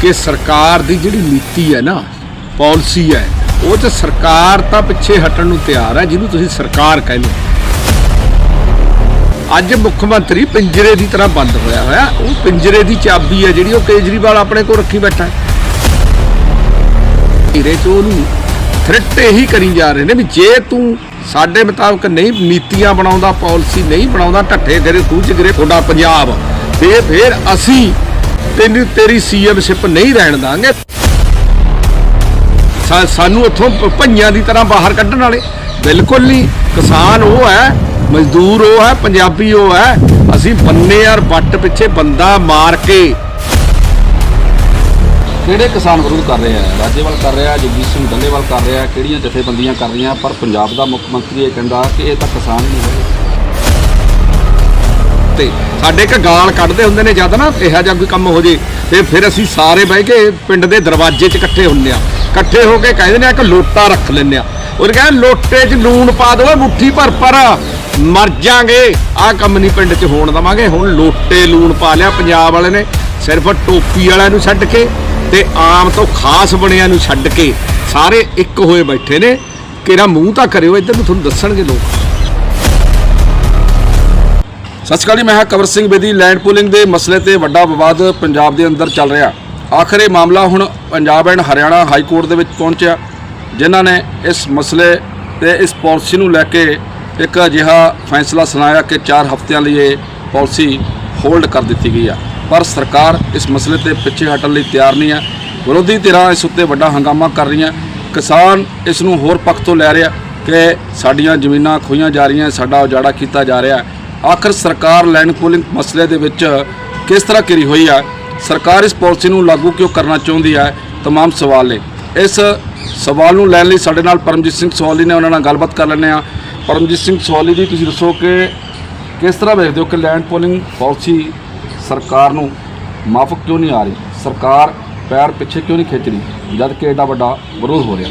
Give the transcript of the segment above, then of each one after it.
ਕਿ ਸਰਕਾਰ ਦੀ ਜਿਹੜੀ ਨੀਤੀ ਹੈ ਨਾ, ਪਾਲਿਸੀ ਹੈ, ਉਹ ਤੇ ਸਰਕਾਰ ਤਾਂ ਪਿੱਛੇ ਹਟਣ ਨੂੰ ਤਿਆਰ ਹੈ, ਜਿਹਨੂੰ ਤੁਸੀਂ ਸਰਕਾਰ ਕਹਿੰਦੇ ਹੋ। ਅੱਜ ਮੁੱਖ ਮੰਤਰੀ ਪਿੰਜਰੇ ਦੀ ਤਰ੍ਹਾਂ ਬੰਦ ਹੋਇਆ ਹੋਇਆ, ਉਹ ਪਿੰਜਰੇ ਦੀ ਚਾਬੀ ਹੈ ਜਿਹੜੀ ਉਹ ਕੇਜਰੀਵਾਲ ਆਪਣੇ ਕੋਲ ਰੱਖੀ ਬੈਠਾ ਹੈ ਧੀਰੇ ਚ ਉਹਨੂੰ ਥ੍ਰੈਟ ਇਹੀ ਕਰੀ ਜਾ ਰਹੇ ਨੇ ਵੀ ਜੇ ਤੂੰ ਸਾਡੇ ਮੁਤਾਬਕ ਨਹੀਂ ਨੀਤੀਆਂ ਬਣਾਉਂਦਾ, ਪਾਲਿਸੀ ਨਹੀਂ ਬਣਾਉਂਦਾ, ਢੱਠੇ ਕਰੇ ਖੂਚ ਕਰੇ ਤੁਹਾਡਾ ਪੰਜਾਬ ਤੇ ਫਿਰ ਅਸੀਂ ਤੈਨੂੰ ਤੇਰੀ ਸੀਐਮਸ਼ਿਪ ਨਹੀਂ ਰਹਿਣ ਦਾਂਗੇ। ਸਾਨੂੰ ਉੱਥੋਂ ਭਈਆਂ ਦੀ ਤਰ੍ਹਾਂ ਬਾਹਰ ਕੱਢਣ ਵਾਲੇ। ਬਿਲਕੁਲ ਨਹੀਂ। ਕਿਸਾਨ ਉਹ ਹੈ, ਮਜ਼ਦੂਰ ਉਹ ਹੈ, ਪੰਜਾਬੀ ਉਹ ਹੈ। ਅਸੀਂ ਬੰਨੇ ਯਾਰ, ਵੱਟ ਪਿੱਛੇ ਬੰਦਾ ਮਾਰ ਕੇ। ਕਿਹੜੇ ਕਿਸਾਨ ਵਿਰੋਧ ਕਰ ਰਹੇ ਆ ਰਾਜੇਵਾਲ ਕਰ ਰਿਹਾ, ਜਗਜੀਤ ਸਿੰਘ ਡੱਲੇਵਾਲ ਕਰ ਰਿਹਾ, ਕਿਹੜੀਆਂ ਜਥੇਬੰਦੀਆਂ ਕਰ ਰਹੀਆਂ? ਪਰ ਪੰਜਾਬ ਦਾ ਮੁੱਖ ਮੰਤਰੀ ਇਹ ਕਹਿੰਦਾ ਕਿ ਇਹ ਤਾਂ ਕਿਸਾਨ ਨਹੀਂ ਹੈ। ਤੇ ਸਾਡੇ ਇੱਕ ਗਾਲ ਕੱਢਦੇ ਹੁੰਦੇ ਨੇ ਜਦ ਨਾ ਇਹੋ ਜਿਹਾ ਕੋਈ ਕੰਮ ਹੋ ਜੇ, ਤੇ ਫਿਰ ਅਸੀਂ ਸਾਰੇ ਬਹਿ ਕੇ ਪਿੰਡ ਦੇ ਦਰਵਾਜ਼ੇ 'ਚ ਇਕੱਠੇ ਹੁੰਦੇ ਆ ਇਕੱਠੇ ਹੋ ਕੇ ਕਹਿੰਦੇ ਨੇ ਆ ਕਿ ਲੋਟਾ ਰੱਖ ਲੈਂਦੇ ਆ ਉਹ ਕਹਿੰਦੇ ਲੋਟੇ 'ਚ ਲੂਣ ਪਾ ਦੋ, ਮੁੱਠੀ ਭਰ ਭਰ ਮਰ ਜਾਾਂਗੇ। ਆਹ ਕੰਮ ਨਹੀਂ ਪਿੰਡ 'ਚ ਹੋਣ ਦਵਾਂਗੇ। ਹੁਣ ਲੋਟੇ ਲੂਣ ਪਾ ਲਿਆ ਪੰਜਾਬ ਵਾਲੇ ਨੇ, ਸਿਰਫ ਟੋਪੀ ਵਾਲਿਆਂ ਨੂੰ ਛੱਡ ਕੇ ਤੇ ਆਮ ਤੋਂ ਖਾਸ ਬਣਿਆਂ ਨੂੰ ਛੱਡ ਕੇ ਸਾਰੇ ਇੱਕ ਹੋਏ ਬੈਠੇ ਨੇ। ਕਿਹੜਾ ਮੂੰਹ ਤਾਂ ਕਰਿਓ, ਇੱਧਰ ਨੂੰ ਤੁਹਾਨੂੰ ਦੱਸਣਗੇ ਲੋਕ। ਸਤਿ ਸ਼੍ਰੀ ਅਕਾਲ ਜੀ, ਮੈਂ ਹਾਂ cover Singh Bedi. Land pooling ਦੇ ਮਸਲੇ ਤੇ ਵੱਡਾ ਵਿਵਾਦ ਪੰਜਾਬ ਦੇ ਅੰਦਰ ਚੱਲ ਰਿਹਾ। ਆਖਰ ਇਹ ਮਾਮਲਾ ਹੁਣ Punjab and Haryana high court ਦੇ ਵਿੱਚ ਪਹੁੰਚਿਆ, ਜਿਨ੍ਹਾਂ ਨੇ ਇਸ ਮਸਲੇ ਤੇ ਇਸ ਪਾਲਿਸੀ ਨੂੰ ਲੈ ਕੇ ਇੱਕ ਅਜਿਹਾ ਫੈਸਲਾ ਸੁਣਾਇਆ ਕਿ 4 ਹਫ਼ਤਿਆਂ ਲਈ ਇਹ ਪਾਲਿਸੀ ਹੋਲਡ ਕਰ ਦਿੱਤੀ ਗਈ ਆ। ਪਰ ਸਰਕਾਰ ਇਸ ਮਸਲੇ ਤੇ ਪਿੱਛੇ ਹਟਣ ਲਈ ਤਿਆਰ ਨਹੀਂ ਹੈ ਵਿਰੋਧੀ ਧਿਰਾਂ ਇਸ ਉੱਤੇ ਵੱਡਾ ਹੰਗਾਮਾ ਕਰ ਰਹੀਆਂ। ਕਿਸਾਨ ਇਸ ਨੂੰ ਹੋਰ ਪੱਖ ਤੋਂ ਲੈ ਰਿਹਾ ਕਿ ਸਾਡੀਆਂ ਜ਼ਮੀਨਾਂ ਖੋਈਆਂ ਜਾ ਰਹੀਆਂ, ਸਾਡਾ ਉਜਾੜਾ ਕੀਤਾ ਜਾ ਰਿਹਾ। ਆਖਰ ਸਰਕਾਰ ਲੈਂਡ ਪੂਲਿੰਗ ਮਸਲੇ ਦੇ ਵਿੱਚ ਕਿਸ ਤਰ੍ਹਾਂ ਘਿਰੀ ਹੋਈ ਆ ਸਰਕਾਰ ਇਸ ਪਾਲਿਸੀ ਨੂੰ ਲਾਗੂ ਕਿਉਂ ਕਰਨਾ ਚਾਹੁੰਦੀ ਹੈ तमाम ਸਵਾਲ ਨੇ ਇਸ ਸਵਾਲ ਨੂੰ ਲੈਣ ਲਈ ਸਾਡੇ ਨਾਲ ਪਰਮਜੀਤ ਸਿੰਘ ਸਵਾਲੀ ਨੇ ਉਹਨਾਂ ਨਾਲ ਗੱਲਬਾਤ ਕਰ ਲੈਂਦੇ ਆ ਪਰਮਜੀਤ ਸਿੰਘ ਸਵਾਲੀ ਜੀ ਤੁਸੀਂ ਦੱਸੋ ਕਿ ਕਿਸ ਤਰ੍ਹਾਂ ਵੇਖਦੇ ਹੋ ਕਿ ਲੈਂਡ ਪੂਲਿੰਗ ਪਾਲਿਸੀ ਸਰਕਾਰ ਨੂੰ ਮਾਫਕ ਕਿਉਂ ਨਹੀਂ ਆ ਰਹੀ ਸਰਕਾਰ ਪੈਰ ਪਿੱਛੇ ਕਿਉਂ ਨਹੀਂ ਖਿੱਚ ਰਹੀ ਜਦ ਕਿ ਐਡਾ ਵੱਡਾ ਵਿਰੋਧ ਹੋ ਰਿਹਾ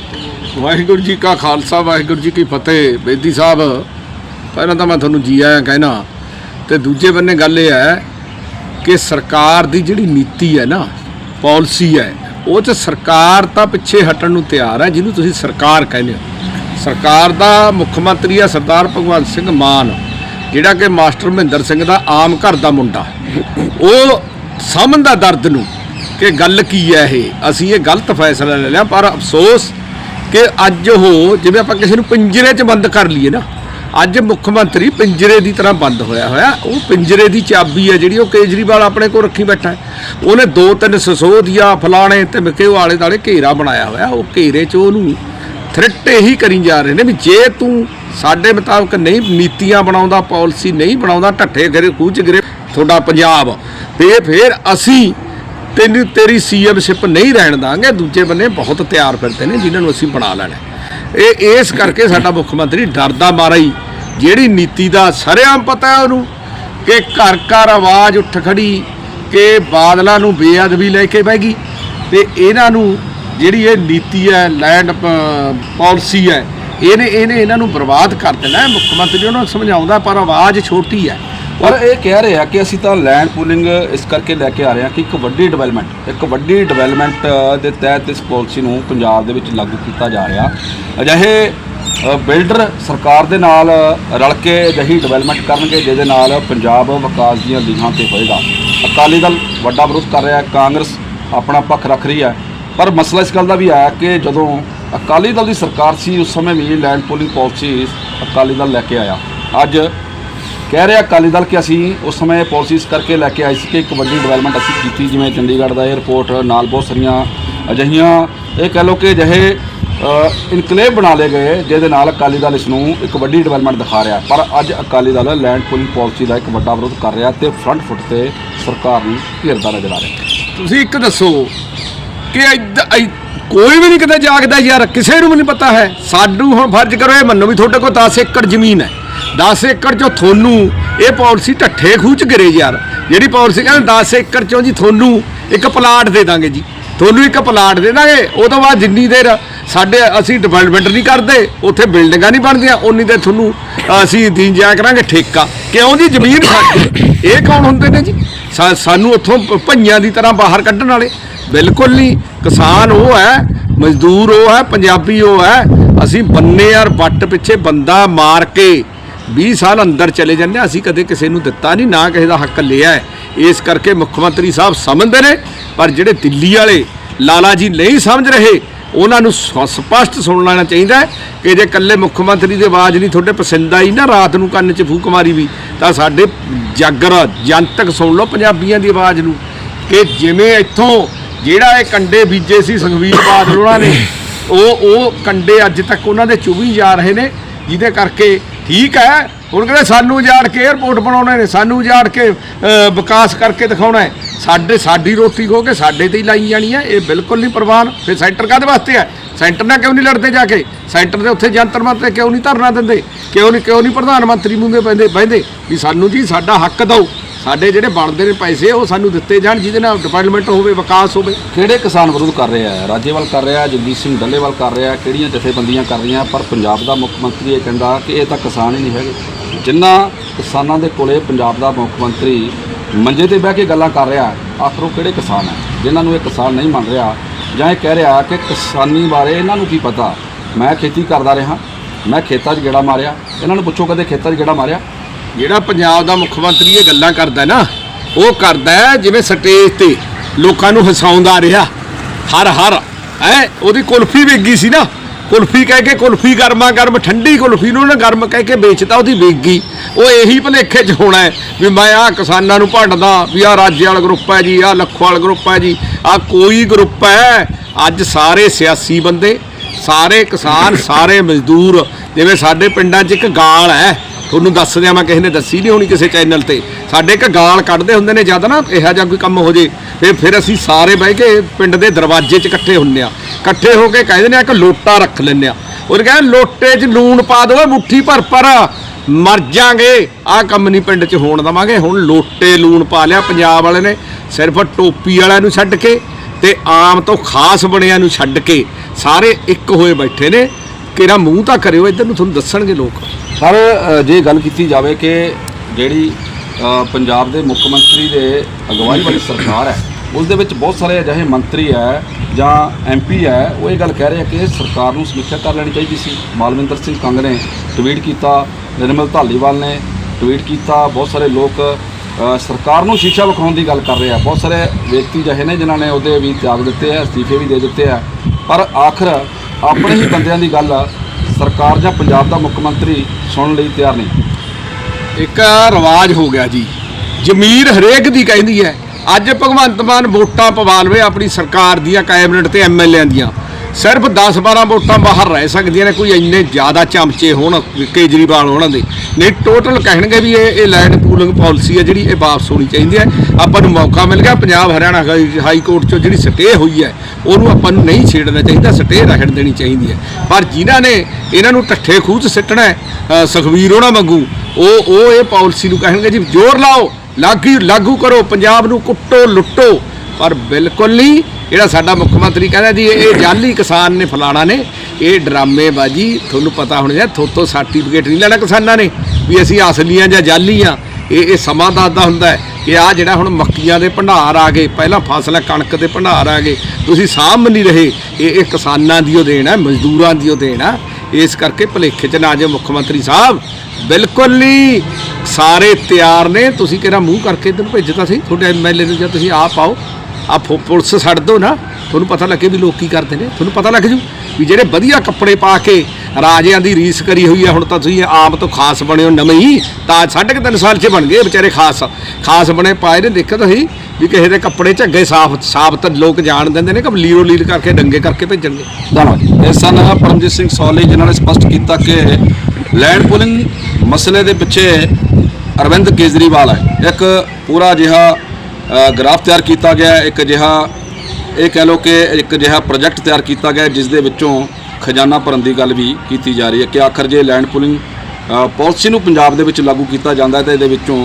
ਵਾਹਿਗੁਰੂ ਜੀ ਕਾ ਖਾਲਸਾ ਵਾਹਿਗੁਰੂ ਜੀ ਕੀ ਫਤਿਹ ਬੇਦੀ ਸਾਹਿਬ ਪਹਿਲਾਂ ਤਾਂ ਮੈਂ ਤੁਹਾਨੂੰ ਜੀ ਆਇਆਂ ਕਹਿਣਾ, ਤੇ ਦੂਜੇ ਬੰਨੇ ਗੱਲ ਇਹ ਹੈ ਕਿ ਸਰਕਾਰ ਦੀ ਜਿਹੜੀ ਨੀਤੀ ਹੈ ਨਾ, ਪਾਲਿਸੀ ਹੈ, ਉਹ ਚ ਸਰਕਾਰ ਤਾਂ ਪਿੱਛੇ ਹਟਣ ਨੂੰ ਤਿਆਰ ਹੈ, ਜਿਹਨੂੰ ਤੁਸੀਂ ਸਰਕਾਰ ਕਹਿੰਦੇ ਹੋ। ਸਰਕਾਰ ਦਾ ਮੁੱਖ ਮੰਤਰੀ ਹੈ ਸਰਦਾਰ ਭਗਵੰਤ ਸਿੰਘ ਮਾਨ, ਜਿਹੜਾ ਕਿ ਮਾਸਟਰ ਮਹਿੰਦਰ ਸਿੰਘ ਦਾ ਆਮ ਘਰ ਦਾ ਮੁੰਡਾ। ਉਹ ਸਮਝਦਾ ਦਰਦ ਨੂੰ ਕਿ ਗੱਲ ਕੀ ਹੈ ਇਹ? ਅਸੀਂ ਇਹ ਗਲਤ ਫੈਸਲਾ ਲੈ ਲਿਆ, ਪਰ ਅਫਸੋਸ ਕਿ ਅੱਜ ਉਹ, ਜਿਵੇਂ ਆਪਾਂ ਕਿਸੇ ਨੂੰ ਪਿੰਜਰੇ 'ਚ ਬੰਦ ਕਰ ਲਈਏ ਨਾ ਅੱਜ ਮੁੱਖ ਮੰਤਰੀ ਪਿੰਜਰੇ ਦੀ ਤਰ੍ਹਾਂ ਬੰਦ ਹੋਇਆ ਹੋਇਆ। ਉਹ ਪਿੰਜਰੇ ਦੀ ਚਾਬੀ ਹੈ ਜਿਹੜੀ, ਉਹ ਕੇਜਰੀਵਾਲ ਆਪਣੇ ਕੋਲ ਰੱਖੀ ਬੈਠਾ ਹੈ। ਉਹਨੇ ਦੋ ਤਿੰਨ ਸਸੋਦੀਆ ਫਲਾਣੇ ਤੇ ਮਿੱਕੇ ਆਲੇ ਦਾਲੇ ਘੇਰਾ ਬਣਾਇਆ ਹੋਇਆ। ਉਹ ਘੇਰੇ 'ਚ ਉਹਨੂੰ ਥ੍ਰੈਟ ਇਹੀ ਕਰੀ ਜਾ ਰਹੇ ਨੇ ਵੀ ਜੇ ਤੂੰ ਸਾਡੇ ਮੁਤਾਬਕ ਨਹੀਂ ਨੀਤੀਆਂ ਬਣਾਉਂਦਾ, ਪਾਲਿਸੀ ਨਹੀਂ ਬਣਾਉਂਦਾ, ਢੱਠੇ ਕਰੇ ਖੂਚ ਕਰੇ ਤੁਹਾਡਾ ਪੰਜਾਬ। ਤੇ ਫਿਰ ਅਸੀਂ ਤੈਨੂੰ ਤੇਰੀ ਸੀਐਮਸ਼ਿਪ ਨਹੀਂ ਰਹਿਣ ਦਾਂਗੇ, ਦੂਜੇ ਬੰਨੇ ਬਹੁਤ ਤਿਆਰ ਫਿਰਦੇ ਨੇ ਜਿਨ੍ਹਾਂ ਨੂੰ ਅਸੀਂ ਬਣਾ ਲੈਣਾ ਇਹ ਇਸ ਕਰਕੇ ਸਾਡਾ ਮੁੱਖ ਮੰਤਰੀ ਡਰਦਾ ਮਾਰਾ ਹੀ ਜਿਹੜੀ ਨੀਤੀ ਦਾ ਸਰਿਆਮ ਪਤਾ ਹੈ ਉਹਨੂੰ ਕਿ ਘਰ ਘਰ ਆਵਾਜ਼ ਉੱਠ ਖੜੀ ਕਿ ਬਾਦਲਾਂ ਨੂੰ ਬੇਅਦਬੀ ਲੈ ਕੇ ਬਹਿ ਗਈ ਤੇ ਇਹਨਾਂ ਨੂੰ ਜਿਹੜੀ ਇਹ ਨੀਤੀ ਹੈ ਲੈਂਡ ਪਾਲਿਸੀ ਹੈ, ਇਹਨੇ ਇਹਨੇ ਇਹਨਾਂ ਨੂੰ ਬਰਬਾਦ ਕਰ ਦੇਣਾ ਮੁੱਖ ਮੰਤਰੀ ਉਹਨਾਂ ਨੂੰ ਸਮਝਾਉਂਦਾ, ਪਰ ਆਵਾਜ਼ ਛੋਟੀ ਹੈ। ਪਰ ਇਹ ਕਹਿ ਰਿਹਾ ਕਿ ਅਸੀਂ ਤਾਂ ਲੈਂਡ ਪੂਲਿੰਗ ਇਸ ਕਰਕੇ ਲੈ ਕੇ ਆ ਰਹੇ ਹਾਂ ਕਿ ਇੱਕ ਵੱਡੀ ਡਿਵੈਲਪਮੈਂਟ ਇੱਕ ਵੱਡੀ ਡਿਵੈਲਪਮੈਂਟ ਦੇ ਤਹਿਤ ਇਸ ਪਾਲਿਸੀ ਨੂੰ ਪੰਜਾਬ ਦੇ ਵਿੱਚ ਲਾਗੂ ਕੀਤਾ ਜਾ ਰਿਹਾ। ਅਜਿਹੇ ਬਿਲਡਰ ਸਰਕਾਰ ਦੇ ਨਾਲ ਰਲ ਕੇ ਅਜਿਹੀ ਡਿਵੈਲਪਮੈਂਟ ਕਰਨਗੇ, ਜਿਹਦੇ ਨਾਲ ਪੰਜਾਬ ਵਿਕਾਸ ਦੀਆਂ ਲੀਹਾਂ ਤੇ ਹੋਏਗਾ। ਅਕਾਲੀ ਦਲ ਵੱਡਾ ਵਿਰੋਧ ਕਰ ਰਿਹਾ ਹੈ, ਕਾਂਗਰਸ ਆਪਣਾ ਪੱਖ ਰੱਖ ਰਹੀ ਹੈ। ਪਰ ਮਸਲਾ ਇਸ ਗੱਲ ਦਾ ਵੀ ਆਇਆ ਕਿ ਜਦੋਂ ਅਕਾਲੀ ਦਲ ਦੀ ਸਰਕਾਰ ਸੀ, ਉਸ ਸਮੇਂ ਵੀ land pooling policy Akali Dal ਲੈ ਕੇ ਆਇਆ। ਅੱਜ ਕਹਿ ਰਿਹਾ ਅਕਾਲੀ ਦਲ ਕਿ ਅਸੀਂ ਉਸ ਸਮੇਂ ਪਾਲਿਸੀਜ਼ ਕਰਕੇ ਲੈ ਕੇ ਆਏ ਸੀ ਕਿ ਇੱਕ ਵੱਡੀ ਡਿਵੈਲਪਮੈਂਟ ਅਸੀਂ ਕੀਤੀ, ਜਿਵੇਂ ਚੰਡੀਗੜ੍ਹ ਦਾ 에ਅਰਪੋਰਟ ਨਾਲ ਬਹੁਤ ਸਾਰੀਆਂ ਅਜਿਹੀਆਂ। ਇਹ ਕਹਿ ਲਓ ਕਿ ਅਜਿਹੇ ਇਨਕਲੇਵ ਬਣਾ ਲਏ ਗਏ, ਜਿਹਦੇ ਨਾਲ ਅਕਾਲੀ ਦਲ ਇਸ ਨੂੰ ਇੱਕ ਵੱਡੀ ਡਿਵੈਲਪਮੈਂਟ ਦਿਖਾ ਰਿਹਾ ਪਰ ਅੱਜ Akali Dal land pooling policy ਦਾ ਇੱਕ ਵੱਡਾ ਵਿਰੋਧ ਕਰ ਰਿਹਾ ਤੇ ਫਰੰਟ ਫੁੱਟ ਤੇ ਸਰਕਾਰ ਨੂੰ ਘੇਰਦਾ ਨਜ਼ਰ ਆ ਰਿਹਾ ਤੁਸੀਂ ਇੱਕ ਦੱਸੋ ਕਿ ਇੱਧ- ਇ- ਕੋਈ ਵੀ ਨਹੀਂ ਕਿਤੇ ਜਾਗਦਾ ਯਾਰ, ਕਿਸੇ ਨੂੰ ਵੀ ਨਹੀਂ ਪਤਾ ਹੈ। ਸਾਨੂੰ ਹੁਣ ਫਰਜ਼ ਕਰੋ, ਇਹ ਮੰਨੋ ਵੀ ਤੁਹਾਡੇ ਕੋਲ 10 ਏਕੜ ਜ਼ਮੀਨ ਹੈ। 10 ਏਕੜ ਚੋਂ ਤੁਹਾਨੂੰ ਇਹ ਪਾਲਿਸੀ ਢੱਠੇ ਖੂਚ ਕਰੇ ਯਾਰ। ਜਿਹੜੀ ਪਾਲਿਸੀ ਕਹਿੰਦੇ 10 ਏਕੜ ਚੋਂ ਜੀ ਤੁਹਾਨੂੰ ਇੱਕ ਪਲਾਟ ਦੇ ਦਾਂਗੇ ਜੀ। ਤੁਹਾਨੂੰ ਇੱਕ ਪਲਾਟ ਦੇ ਦਾਂਗੇ, ਉਹ ਤੋਂ ਬਾਅਦ ਜਿੰਨੀ ਦੇਰ ਸਾਡੇ ਅਸੀਂ ਡਿਵੈਲਪਮੈਂਟ ਨਹੀਂ ਕਰਦੇ, ਉੱਥੇ ਬਿਲਡਿੰਗਾਂ ਨਹੀਂ ਬਣਦੀਆਂ ਉਨੀ ਦੇਰ ਤੁਹਾਨੂੰ ਅਸੀਂ ਦੀਨ ਜਾਇਆ ਕਰਾਂਗੇ ਠੇਕਾ। ਕਿਉਂ ਜੀ? ਜ਼ਮੀਨ ਸਾਡੀ ਇਹ ਕੌਣ ਹੁੰਦੇ ਨੇ ਜੀ? ਸਾ- ਸਾਨੂੰ ਉੱਥੋਂ ਭਈਆਂ ਦੀ ਤਰ੍ਹਾਂ ਬਾਹਰ ਕੱਢਣ ਵਾਲੇ। ਬਿਲਕੁਲ ਨਹੀਂ। ਕਿਸਾਨ ਉਹ ਹੈ, ਮਜ਼ਦੂਰ ਉਹ ਹੈ, ਪੰਜਾਬੀ ਉਹ ਹੈ। ਅਸੀਂ ਬੰਨੇ ਯਾਰ ਵੱਟ ਪਿੱਛੇ ਬੰਦਾ ਮਾਰ ਕੇ 20 ਸਾਲ ਅੰਦਰ ਚਲੇ ਜਾਂਦੇ ਹਾਂ। ਅਸੀਂ ਕਦੇ ਕਿਸੇ ਨੂੰ ਦਿੱਤਾ ਨਹੀਂ, ਨਾ ਕਿਸੇ ਦਾ ਹੱਕ ਲਿਆ ਇਸ ਕਰਕੇ ਮੁੱਖ ਮੰਤਰੀ ਸਾਹਿਬ ਸਮਝਦੇ ਨੇ, ਪਰ ਜਿਹੜੇ ਦਿੱਲੀ ਵਾਲੇ ਲਾਲਾ ਜੀ ਨਹੀਂ ਸਮਝ ਰਹੇ ਉਹਨਾਂ ਨੂੰ ਸ- ਸਪਸ਼ਟ ਸੁਣ ਲੈਣਾ ਚਾਹੀਦਾ ਕਿ ਜੇ ਇਕੱਲੇ ਮੁੱਖ ਮੰਤਰੀ ਦੀ ਆਵਾਜ਼ ਨਹੀਂ, ਤੁਹਾਡੇ ਪਸੰਦ ਆਈ ਨਾ ਰਾਤ ਨੂੰ ਕੰਨ 'ਚ ਫੂਕ ਮਾਰੀ ਵੀ, ਤਾਂ ਸਾਡੇ ਜਾਗਰ ਜਨਤਕ ਸੁਣ ਲਓ ਪੰਜਾਬੀਆਂ ਦੀ ਆਵਾਜ਼ ਨੂੰ ਕਿ ਜਿਵੇਂ ਇੱਥੋਂ ਜਿਹੜਾ ਇਹ ਕੰਡੇ ਬੀਜੇ ਸੀ ਸੰਗਵੀਰ ਬਾਦਲ ਉਹਨਾਂ ਨੇ, ਉਹ ਉਹ ਕੰਡੇ ਅੱਜ ਤੱਕ ਉਹਨਾਂ ਦੇ ਚੁਭੀ ਜਾ ਰਹੇ ਨੇ, ਜਿਹਦੇ ਕਰਕੇ ਠੀਕ ਹੈ ਹੁਣ ਕਹਿੰਦੇ ਸਾਨੂੰ ਉਜਾੜ ਕੇ 에어ਪੋਰਟ ਬਣਾਉਣੇ ਨੇ, ਸਾਨੂੰ ਉਜਾੜ ਕੇ ਵਿਕਾਸ ਕਰਕੇ ਦਿਖਾਉਣਾ ਹੈ। ਸਾਡੇ, ਸਾਡੀ ਰੋਟੀ ਖੋ ਕੇ ਸਾਡੇ ਤੇ ਹੀ ਲਾਈ ਜਾਣੀ ਹੈ, ਇਹ ਬਿਲਕੁਲ ਨਹੀਂ ਪ੍ਰਵਾਨ। ਫਿਰ ਸੈਂਟਰ ਕਾਹਦੇ ਵਾਸਤੇ ਹੈ? ਸੈਂਟਰ ਨਾਲ ਕਿਉਂ ਨਹੀਂ ਲੜਦੇ ਜਾ ਕੇ? ਸੈਂਟਰ ਦੇ ਉੱਥੇ ਜੰਤਰ ਮੰਤਰ ਕਿਉਂ ਨਹੀਂ ਧਰਨਾ ਦਿੰਦੇ? ਕਿਉਂ ਨਹੀਂ ਕਿਉਂ ਨਹੀਂ ਪ੍ਰਧਾਨ ਮੰਤਰੀ ਮੂੰਗੇ ਪੈਂਦੇ, ਬਹਿੰਦੇ? ਵੀ ਸਾਨੂੰ ਜੀ, ਸਾਡਾ ਹੱਕ ਦਿਓ। ਸਾਡੇ ਜਿਹੜੇ ਬਣਦੇ ਨੇ ਪੈਸੇ, ਉਹ ਸਾਨੂੰ ਦਿੱਤੇ ਜਾਣ, ਜਿਹਦੇ ਨਾਲ ਡਿਵੈਲਪਮੈਂਟ ਹੋਵੇ, ਵਿਕਾਸ ਹੋਵੇ। ਕਿਹੜੇ ਕਿਸਾਨ ਵਿਰੋਧ ਕਰ ਰਿਹਾ ਹੈ? ਰਾਜੇਵਾਲ ਕਰ ਰਿਹਾ ਜਗਜੀਤ ਜਗਦੀਸ਼ ਸਿੰਘ ਡੱਲੇਵਾਲ ਕਰ ਰਿਹਾ, ਕਿਹੜੀਆਂ ਜਥੇਬੰਦੀਆਂ ਕਰ ਰਹੀਆਂ? ਪਰ ਪੰਜਾਬ ਦਾ ਮੁੱਖ ਮੰਤਰੀ ਇਹ ਕਹਿੰਦਾ ਕਿ ਇਹ ਤਾਂ ਕਿਸਾਨ ਹੀ ਨਹੀਂ ਹੈਗੇ। ਜਿਨ੍ਹਾਂ ਕਿਸਾਨਾਂ ਦੇ ਕੋਲੇ ਪੰਜਾਬ ਦਾ ਮੁੱਖ ਮੰਤਰੀ ਮੰਜੇ ਤੇ ਬਹਿ ਕੇ ਗੱਲਾਂ ਕਰ ਰਿਹਾ, ਆਖਰ ਉਹ ਕਿਹੜੇ ਕਿਸਾਨ ਹੈ? ਜਿਨ੍ਹਾਂ ਨੂੰ ਇਹ ਕਿਸਾਨ ਨਹੀਂ ਮੰਨ ਰਿਹਾ ਜਾਂ ਇਹ ਕਹਿ ਰਿਹਾ ਕਿ ਕਿਸਾਨੀ ਬਾਰੇ ਇਹਨਾਂ ਨੂੰ ਕੀ ਪਤਾ? ਮੈਂ ਖੇਤੀ ਕਰਦਾ ਰਿਹਾ, ਮੈਂ ਖੇਤਾਂ 'ਚ ਗੇੜਾ ਮਾਰਿਆ, ਇਹਨਾਂ ਨੂੰ ਪੁੱਛੋ ਕਦੇ ਖੇਤਾਂ 'ਚ ਗੇੜਾ ਮਾਰਿਆ? ਜਿਹੜਾ ਪੰਜਾਬ ਦਾ ਮੁੱਖ ਮੰਤਰੀ ਇਹ ਗੱਲਾਂ ਕਰਦਾ ਨਾ, ਉਹ ਕਰਦਾ ਜਿਵੇਂ ਸਟੇਜ ਤੇ ਲੋਕਾਂ ਨੂੰ ਹਸਾਉਂਦਾ ਰਿਹਾ ਹਰ ਹਰ ਹੈ, ਉਹਦੀ ਕੁਲਫੀ ਵੇਗੀ ਸੀ ਨਾ। ਕੁਲਫੀ ਕਹਿ ਕੇ ਕੁਲਫੀ ਗਰਮਾ ਗਰਮ, ਠੰਡੀ ਕੁਲਫੀ ਨੂੰ ਉਹਨੇ ਗਰਮ ਕਹਿ ਕੇ ਵੇਚਤਾ ਉਹਦੀ ਵੇਗੀ ਉਹ ਇਹੀ ਭਲੇਖੇ 'ਚ ਹੋਣਾ ਹੈ ਵੀ ਮੈਂ ਆ ਕਿਸਾਨਾਂ ਨੂੰ ਭੰਡਦਾ ਵੀ ਆ ਰਾਜੇ ਵਾਲਾ ਗਰੁੱਪ ਹੈ ਜੀ ਆ ਲੱਖੋ ਵਾਲਾ ਗਰੁੱਪ ਹੈ ਜੀ ਆ ਕੋਈ ਗਰੁੱਪ ਹੈ। ਅੱਜ ਸਾਰੇ ਸਿਆਸੀ ਬੰਦੇ, ਸਾਰੇ ਕਿਸਾਨ, ਸਾਰੇ ਮਜ਼ਦੂਰ, ਜਿਵੇਂ ਸਾਡੇ ਪਿੰਡਾਂ 'ਚ ਇੱਕ ਗਾਲ ਹੈ। ਤੁਹਾਨੂੰ ਦੱਸ ਦਿਆਂ ਮੈਂ ਕਿਸੇ ਨੇ ਦੱਸੀ ਨਹੀਂ ਹੋਣੀ ਕਿਸੇ ਚੈਨਲ ਤੇ। ਸਾਡੇ ਇੱਕ ਗਾਲ ਕੱਢਦੇ ਹੁੰਦੇ ਨੇ ਜਦ ਨਾ ਇਹੋ ਜਿਹਾ ਕੋਈ ਕੰਮ ਹੋ ਜੇ, ਤੇ ਫਿਰ ਅਸੀਂ ਸਾਰੇ ਬਹਿ ਕੇ ਪਿੰਡ ਦੇ ਦਰਵਾਜ਼ੇ 'ਚ ਇਕੱਠੇ ਹੁੰਨੇ ਆ ਇਕੱਠੇ ਹੋ ਕੇ ਕਹਿੰਦੇ ਨੇ ਇੱਕ ਲੋਟਾ ਰੱਖ ਲੈਂਦੇ ਆ ਉਹ ਕਹਿੰਦੇ ਲੋਟੇ 'ਚ ਲੂਣ ਪਾ ਦਿਓ, ਮੁੱਠੀ ਭਰ ਭਰ ਮਰ ਜਾਾਂਗੇ। ਆਹ ਕੰਮ ਨਹੀਂ ਪਿੰਡ 'ਚ ਹੋਣ ਦਵਾਂਗੇ। ਹੁਣ ਲੋਟੇ ਲੂਣ ਪਾ ਲਿਆ ਪੰਜਾਬ ਵਾਲੇ ਨੇ, ਸਿਰਫ ਟੋਪੀ ਵਾਲਿਆਂ ਨੂੰ ਛੱਡ ਕੇ ਤੇ ਆਮ ਤੋਂ ਖਾਸ ਬਣਿਆਂ ਨੂੰ ਛੱਡ ਕੇ ਸਾਰੇ ਇੱਕ ਹੋਏ ਬੈਠੇ ਨੇ। ਕਿਹੜਾ ਮੂੰਹ ਤਾਂ ਕਰਿਓ ਇੱਧਰ ਨੂੰ ਤੁਹਾਨੂੰ ਦੱਸਣਗੇ ਲੋਕ। ਪਰ ਅ, ਜੇ ਗੱਲ ਕੀਤੀ ਜਾਵੇ ਕਿ ਜਿਹੜੀ ਅ, ਪੰਜਾਬ ਦੇ ਮੁੱਖ ਮੰਤਰੀ ਦੇ ਅਗਵਾਈ ਵਾਲੀ ਸਰਕਾਰ ਹੈ ਉਸ ਦੇ ਵਿੱਚ ਬਹੁਤ ਸਾਰੇ ਅਜਿਹੇ ਮੰਤਰੀ ਹੈ ਜਾਂ ਐਮਪੀ ਹੈ ਉਹ ਇਹ ਗੱਲ ਕਹਿ ਰਹੇ ਆ ਕਿ ਸਰਕਾਰ ਨੂੰ ਸਮੀਖਿਆ ਕਰ ਲੈਣੀ ਚਾਹੀਦੀ ਸੀ। ਮਾਲਵਿੰਦਰ ਸਿੰਘ ਕੰਗ ਨੇ ਟਵੀਟ ਕੀਤਾ ਨਿਰਮਲ ਧਾਲੀਵਾਲ ਨੇ ਟਵੀਟ ਕੀਤਾ ਬਹੁਤ ਸਾਰੇ ਲੋਕ ਅ, ਸਰਕਾਰ ਨੂੰ ਸ਼ੀਸ਼ਾ ਵਿਖਾਉਣ ਦੀ ਗੱਲ ਕਰ ਰਹੇ ਆ। ਬਹੁਤ ਸਾਰੇ ਵਿਅਕਤੀ ਅਜਿਹੇ ਨੇ ਜਿਨ੍ਹਾਂ ਨੇ ਉਹਦੇ ਵੀ ਤਿਆਗ ਦਿੱਤੇ ਆ ਅਸਤੀਫੇ ਵੀ ਦੇ ਦਿੱਤੇ ਆ। ਪਰ ਆਖਰ ਆਪਣੇ ਹੀ ਬੰਦਿਆਂ ਦੀ ਗੱਲ ਸਰਕਾਰ ਜਾਂ ਪੰਜਾਬ ਦਾ ਮੁੱਖ ਮੰਤਰੀ ਸੁਣਨ ਲਈ ਤਿਆਰ ਨਹੀਂ। ਇੱਕ ਰਿਵਾਜ ਹੋ ਗਿਆ ਜੀ। ਜ਼ਮੀਰ ਹਰੇਕ ਦੀ ਕਹਿੰਦੀ ਹੈ, ਅੱਜ ਭਗਵੰਤ ਮਾਨ ਵੋਟਾਂ ਪਵਾ ਲਵੇ ਆਪਣੀ ਸਰਕਾਰ ਦੀਆਂ, ਕੈਬਨਿਟ ਤੇ ਐਮਐਲਏਆਂ ਦੀਆਂ। ਸਿਰਫ 10-12 ਵੋਟਾਂ ਬਾਹਰ ਰਹਿ ਸਕਦੀਆਂ ਨੇ, ਕੋਈ ਇੰਨੇ ਜ਼ਿਆਦਾ ਚਮਚੇ ਹੋਣ, ਕੇਜਰੀਵਾਲ ਉਹਨਾਂ ਦੇ। ਨਹੀਂ ਟੋਟਲ ਕਹਿਣਗੇ ਵੀ ਇਹ ਇਹ ਲੈਂਡ ਪੂਲਿੰਗ ਪਾਲਿਸੀ ਹੈ ਜਿਹੜੀ ਇਹ ਵਾਪਸ ਹੋਣੀ ਚਾਹੀਦੀ ਹੈ। ਆਪਾਂ ਨੂੰ ਮੌਕਾ ਮਿਲ ਗਿਆ, Punjab Haryana high- high court ਚੋਂ ਜਿਹੜੀ ਸਟੇ ਹੋਈ ਹੈ, ਉਹਨੂੰ ਆਪਾਂ ਨੂੰ ਨਹੀਂ ਛੇੜਨਾ ਚਾਹੀਦਾ ਸਟੇ ਰਹਿਣ ਦੇਣੀ ਚਾਹੀਦੀ ਹੈ। ਪਰ ਜਿਨ੍ਹਾਂ ਨੇ ਇਹਨਾਂ ਨੂੰ ਟੱਠੇ ਖੂਹ 'ਚ ਸਿੱਟਣਾ ਹੈ ਸੁਖਬੀਰ ਉਹਨਾਂ ਵਾਂਗੂ, ਉਹ ਉਹ ਇਹ ਪਾਲਿਸੀ ਨੂੰ ਕਹਿਣਗੇ ਜੀ, ਜ਼ੋਰ ਲਾਓ, ਲਾਗੂ ਲਾਗੂ ਕਰੋ, ਪੰਜਾਬ ਨੂੰ ਕੁੱਟੋ, ਲੁੱਟੋ। ਪਰ ਬਿਲਕੁਲ ਨਹੀਂ ਜਿਹੜਾ ਸਾਡਾ ਮੁੱਖ ਮੰਤਰੀ ਕਹਿੰਦਾ ਜੀ ਇਹ ਇਹ ਜਾਲੀ ਕਿਸਾਨ ਨੇ ਫਲਾਣਾ ਨੇ ਇਹ ਡਰਾਮੇਬਾਜੀ ਤੁਹਾਨੂੰ ਪਤਾ ਹੋਣਾ ਚਾਹੀਦਾ ਥੋਤੋਂ ਸਰਟੀਫਿਕੇਟ ਨਹੀਂ ਲੈਣਾ ਕਿਸਾਨਾਂ ਨੇ ਵੀ ਅਸੀਂ ਅਸਲੀਆਂ ਜਾਂ ਜਾਲੀਆਂ ਇਹ ਇਹ ਸਮਾਂ ਦੱਸਦਾ ਹੁੰਦਾ ਹੈ ਕਿ ਆ ਜਿਹੜਾ ਹੁਣ ਮੱਕੀਆਂ ਦੇ ਭੰਡਾਰ ਆ ਗਏ ਪਹਿਲਾਂ ਫਸਲ ਹੈ, ਕਣਕ ਦੇ ਭੰਡਾਰ ਆ ਗਏ ਤੁਸੀਂ ਸਾਂਭ ਨਹੀਂ ਰਹੇ ਇਹ ਇਹ ਕਿਸਾਨਾਂ ਦੀ ਉਹ ਦੇਣ ਹੈ ਮਜ਼ਦੂਰਾਂ ਦੀ ਉਹ ਦੇਣ ਹੈ ਇਸ ਕਰਕੇ ਭਲੇਖੇ ਚ ਨਾ ਜੇ ਮੁੱਖ ਮੰਤਰੀ ਸਾਹਿਬ। ਬਿਲਕੁਲ ਨਹੀਂ ਸਾਰੇ ਤਿਆਰ ਨੇ ਤੁਸੀਂ ਕਿਹੜਾ ਮੂੰਹ ਕਰਕੇ ਇੱਧਰ ਭੇਜਤਾ ਸੀ? ਤੁਹਾਡੇ ਐਮਐਲਏ ਨੂੰ ਜਾਂ ਤੁਸੀਂ ਆਪ ਆਓ। ਆ ਪੁਲਿਸ ਛੱਡ ਦੋ ਨਾ ਤੁਹਾਨੂੰ ਪਤਾ ਲੱਗੇ ਵੀ ਲੋਕ ਕੀ ਕਰਦੇ ਨੇ। ਤੁਹਾਨੂੰ ਪਤਾ ਲੱਗ ਜੂ ਵੀ ਜਿਹੜੇ ਵਧੀਆ ਕੱਪੜੇ ਪਾ ਕੇ ਰਾਜਿਆਂ ਦੀ ਰੀਸ ਕਰੀ ਹੋਈ ਹੈ ਹੁਣ ਤਾਂ ਤੁਸੀਂ ਆਪ ਤੋਂ ਖਾਸ ਬਣੇ ਹੋ ਨਵੇਂ ਹੀ ਤਾਂ ਸਾਢੇ ਕੁ ਤਿੰਨ ਸਾਲ 'ਚ ਬਣ ਗਏ ਵਿਚਾਰੇ ਖਾਸ। ਖਾਸ ਬਣੇ ਪਾਏ ਨੇ ਦੇਖੋ ਤੁਸੀਂ ਵੀ ਕਿਸੇ ਦੇ ਕੱਪੜੇ ਝੱਗੇ ਸਾਫ਼ ਸਾਫ਼ ਤਾਂ ਲੋਕ ਜਾਣ ਦਿੰਦੇ ਨੇ ਕਿ ਲੀਰੋ ਲੀਰ ਕਰਕੇ ਡੰਗੇ ਕਰਕੇ ਭੇਜਣਗੇ। ਧੰਨਵਾਦ। ਇਹ ਸਨ ਪਰਮਜੀਤ ਸਿੰਘ ਸੌਲੀ ਜਿਨ੍ਹਾਂ ਨੇ ਸਪਸ਼ਟ ਕੀਤਾ ਕਿ ਲੈਂਡ ਪੂਲਿੰਗ ਮਸਲੇ ਦੇ ਪਿੱਛੇ ਅਰਵਿੰਦ ਕੇਜਰੀਵਾਲ ਹੈ ਇੱਕ ਪੂਰਾ ਜਿਹਾ ਗ੍ਰਾਫ ਤਿਆਰ ਕੀਤਾ ਗਿਆ ਇੱਕ ਅਜਿਹਾ, ਇਹ ਕਹਿ ਲਓ ਕਿ ਇੱਕ ਅਜਿਹਾ ਪ੍ਰੋਜੈਕਟ ਤਿਆਰ ਕੀਤਾ ਗਿਆ ਜਿਸ ਦੇ ਵਿੱਚੋਂ ਖਜ਼ਾਨਾ ਭਰਨ ਦੀ ਗੱਲ ਵੀ ਕੀਤੀ ਜਾ ਰਹੀ ਹੈ ਕਿ ਆਖਰ ਜੇ ਲੈਂਡ ਪੂਲਿੰਗ ਪਾਲਿਸੀ ਨੂੰ ਪੰਜਾਬ ਦੇ ਵਿੱਚ ਲਾਗੂ ਕੀਤਾ ਜਾਂਦਾ ਹੈ ਤਾਂ ਇਹਦੇ ਵਿੱਚੋਂ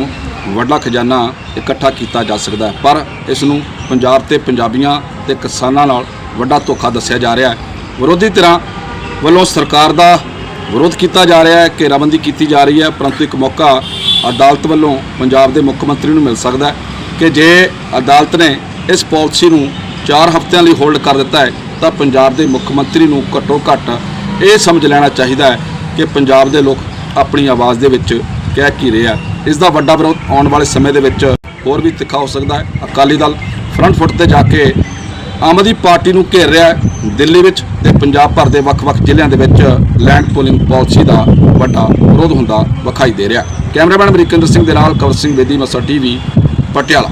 ਵੱਡਾ ਖਜ਼ਾਨਾ ਇਕੱਠਾ ਕੀਤਾ ਜਾ ਸਕਦਾ ਹੈ। ਪਰ ਇਸ ਨੂੰ ਪੰਜਾਬ ਤੇ ਪੰਜਾਬੀਆਂ ਤੇ ਕਿਸਾਨਾਂ ਨਾਲ ਵੱਡਾ ਧੋਖਾ ਦੱਸਿਆ ਜਾ ਰਿਹਾ ਹੈ। ਵਿਰੋਧੀ ਧਿਰਾਂ ਵੱਲੋਂ ਸਰਕਾਰ ਦਾ ਵਿਰੋਧ ਕੀਤਾ ਜਾ ਰਿਹਾ ਹੈ, ਘੇਰਾਬੰਦੀ ਕੀਤੀ ਜਾ ਰਹੀ ਹੈ, ਪਰੰਤੂ ਇੱਕ ਮੌਕਾ ਅਦਾਲਤ ਵੱਲੋਂ ਪੰਜਾਬ ਦੇ ਮੁੱਖ ਮੰਤਰੀ ਨੂੰ ਮਿਲ ਸਕਦਾ ਹੈ। ਕਿ ਜੇ ਅਦਾਲਤ ਨੇ ਇਸ ਪਾਲਿਸੀ ਨੂੰ 4 ਹਫ਼ਤਿਆਂ ਲਈ ਹੋਲਡ ਕਰ ਦਿੱਤਾ ਹੈ, ਤਾਂ ਪੰਜਾਬ ਦੇ ਮੁੱਖ ਮੰਤਰੀ ਨੂੰ ਘੱਟੋ ਘੱਟ ਇਹ ਸਮਝ ਲੈਣਾ ਚਾਹੀਦਾ ਹੈ ਕਿ ਪੰਜਾਬ ਦੇ ਲੋਕ ਆਪਣੀ ਆਵਾਜ਼ ਦੇ ਵਿੱਚ ਕਹਿ ਕੀ ਰਹੇ ਆ। ਇਸ ਦਾ ਵੱਡਾ ਵਿਰੋਧ ਆਉਣ ਵਾਲੇ ਸਮੇਂ ਦੇ ਵਿੱਚ ਹੋਰ ਵੀ ਤਿੱਖਾ ਹੋ ਸਕਦਾ ਹੈ। ਅਕਾਲੀ ਦਲ ਫਰੰਟ ਫੁੱਟ ਤੇ ਜਾ ਕੇ ਆਮ ਆਦਮੀ ਪਾਰਟੀ ਨੂੰ ਘੇਰ ਰਿਹਾ ਹੈ ਦਿੱਲੀ ਵਿੱਚ ਤੇ ਪੰਜਾਬ ਭਰ ਦੇ ਵੱਖ-ਵੱਖ ਜ਼ਿਲ੍ਹਿਆਂ ਦੇ ਵਿੱਚ ਲੈਂਡ ਪੋਲਿੰਗ ਪਾਲਿਸੀ ਦਾ ਵੱਡਾ ਵਿਰੋਧ ਹੁੰਦਾ ਵਿਖਾਈ ਦੇ ਰਿਹਾ ਕੈਮਰਾਮੈਨ ਅਮਰੀਕਨ ਸਿੰਘ ਦੇ ਨਾਲ ਕਵਰ ਸਿੰਘ ਬੇਦੀ, ਮਸਾ ਟੀਵੀ പട്യാള